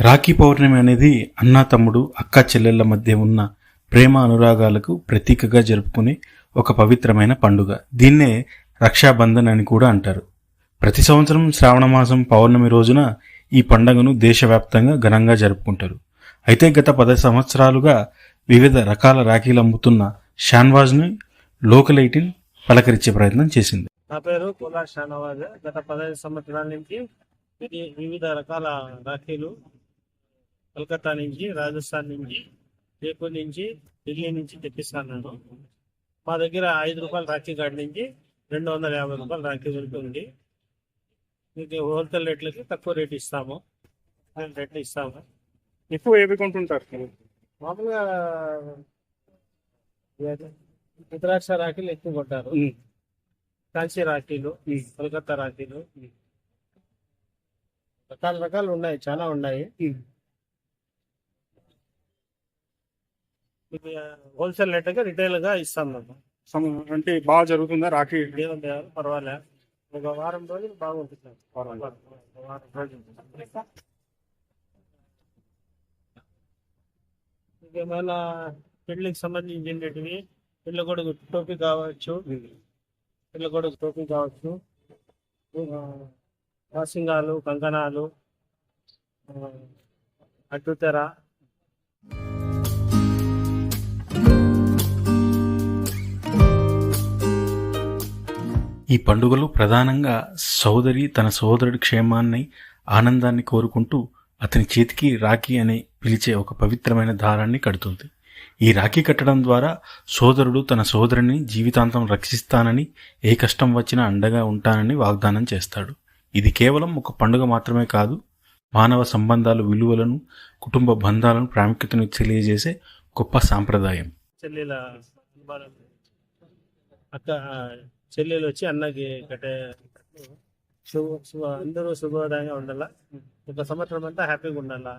రాఖీ పౌర్ణమి అనేది అన్నా తమ్ముడు అక్క చెల్లెళ్ళ మధ్య ఉన్న ప్రేమ అనురాగాలకు ప్రతీకగా జరుపుకునే ఒక పవిత్రమైన పండుగ. దీన్నే రక్షాబంధన్ అని కూడా అంటారు. ప్రతి సంవత్సరం శ్రావణ మాసం పౌర్ణమి రోజున ఈ పండుగను దేశవ్యాప్తంగా ఘనంగా జరుపుకుంటారు. అయితే గత పది సంవత్సరాలుగా వివిధ రకాల రాఖీలు అమ్ముతున్న షాన్వాజ్ను లోకలైటిల్ పలకరించే ప్రయత్నం చేసింది. నా పేరు కులా షానవాజ్. గత పదహైదు సంవత్సరాల నుంచి వివిధ రకాల రాఖీలు కలకత్తా నుంచి రాజస్థాన్ నుంచి జైపూర్ నుంచి ఢిల్లీ నుంచి తెప్పిస్తాను మా దగ్గర ఐదు రూపాయల రాఖీ కార్డు నుంచి రెండు వందల యాభై రూపాయల రాఖీ దొరుకుతుంది మీకు హోల్సేల్ రేట్లకి తక్కువ రేట్ ఇస్తాము. రేట్లు ఇస్తాము. ఎక్కువ ఏవి కొంటుంటారు? మామూలుగా రుద్రాక్ష రాఖీలు ఎక్కువ కొట్టారు కాంచీ రాఖీలు కలకత్తా రాఖీలు. రకాల రకాలు ఉన్నాయి చాలా ఉన్నాయి. మీకు హోల్సేల్ రేట్గా రిటైల్గా ఇస్తాం మేము సమ- అంటే బాగా జరుగుతుందా రాఖీ? దేవుని దయ వల్ల పర్వాలే. ఒక వారం రోజులు బాగుంటుంది ఒక వారం రోజులు ఇంకేమైనా పెళ్ళికి సంబంధించినవి పిల్ల కొడుకు టోపీ కావచ్చు పిల్ల కొడుకు టోపీ కావచ్చు ఆ, వాసింగాలు కంకణాలు ఆ, అడ్డుతెర ఈ పండుగలో ప్రధానంగా సోదరి తన సోదరుడి క్షేమాన్ని ఆనందాన్ని కోరుకుంటూ అతని చేతికి రాఖీ అని పిలిచే ఒక పవిత్రమైన దారాన్ని కడుతుంది. ఈ రాఖీ కట్టడం ద్వారా సోదరుడు తన సోదరుని జీవితాంతం రక్షిస్తానని ఏ కష్టం వచ్చినా అండగా ఉంటానని వాగ్దానం చేస్తాడు. ఇది కేవలం ఒక పండుగ మాత్రమే కాదు మానవ సంబంధాల విలువలను కుటుంబ బంధాలను ప్రాముఖ్యతను తెలియజేసే గొప్ప సాంప్రదాయం. చెల్లెలు వచ్చి అన్నకి కట్టే శుభ శుభ అందరూ శుభోదయంగా ఉండాలా? ఒక సంవత్సరం అంతా హ్యాపీగా ఉండాలా?